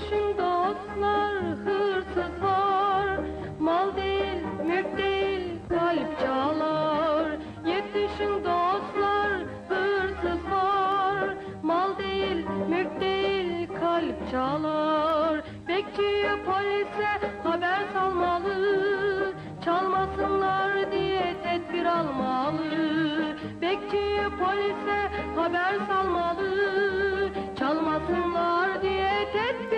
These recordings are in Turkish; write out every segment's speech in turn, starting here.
Yetişin dostlar, hırsız var. Mal değil, mülk değil, kalp çalar. Yetişin dostlar, hırsız var. Mal değil, mülk değil, kalp çalar. Bekçiye, polise haber salmalı. Çalmasınlar diye tedbir almalı. Bekçiye, polise haber salmalı. Çalmasınlar diye tedbir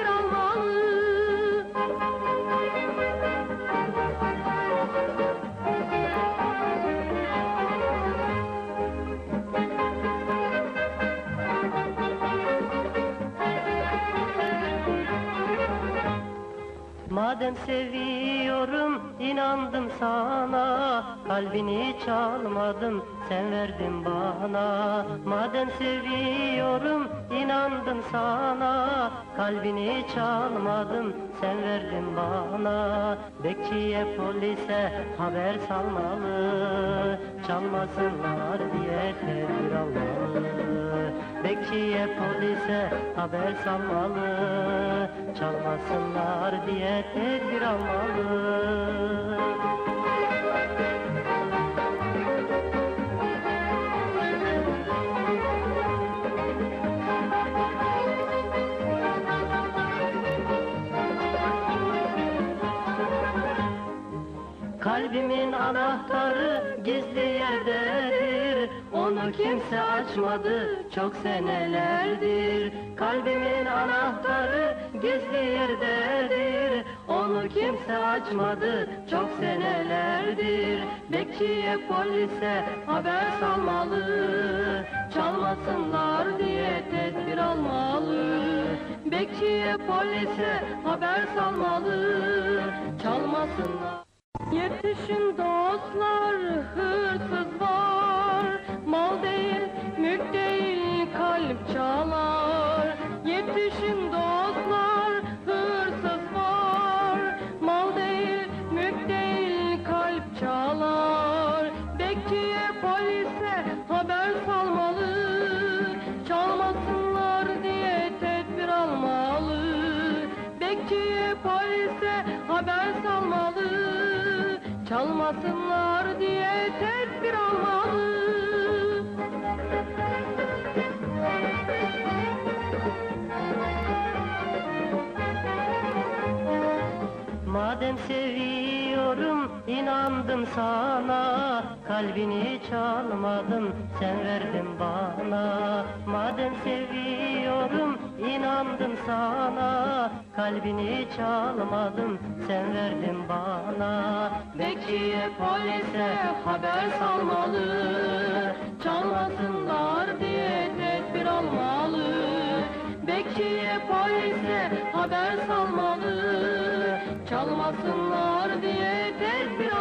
Madem seviyorum inandım sana. Kalbini çalmadım sen verdin bana. Madem seviyorum inandım sana. Kalbini çalmadım sen verdin bana. Bekçiye polise haber salmalı. Çalmasınlar diye tedbir almalı. Bekçiye polise haber salmalı. Çalmasınlar diye tedbir almalı. Kalbimin anahtarı gizli yerdedir Onu kimse açmadı çok senelerdir. Kalbimin anahtarı gizli yerdedir. Onu kimse açmadı çok senelerdir. Bekçiye polise haber salmalı. Çalmasınlar diye tedbir almalı. Bekçiye polise haber salmalı. Çalmasınlar. Yetişin dostlar, hırsız Yetişin dostlar, hırsız var. Mal değil, mülk değil, kalp çalar. Bekçiye, polise haber salmalı. Çalmasınlar diye tedbir almalı. Bekçiye, polise haber salmalı. Çalmasınlar diye tedbir almalı. Madem seviyorum inandım sana. Kalbini çalmadım sen verdin bana. Madem seviyorum inandım sana. Kalbini çalmadım sen verdin bana. Bekçiye polise haber salmalı. Çalmasınlar diye tedbir almalı. Bekçiye polise haber salmalı. Çalmasınlar diye tedbir.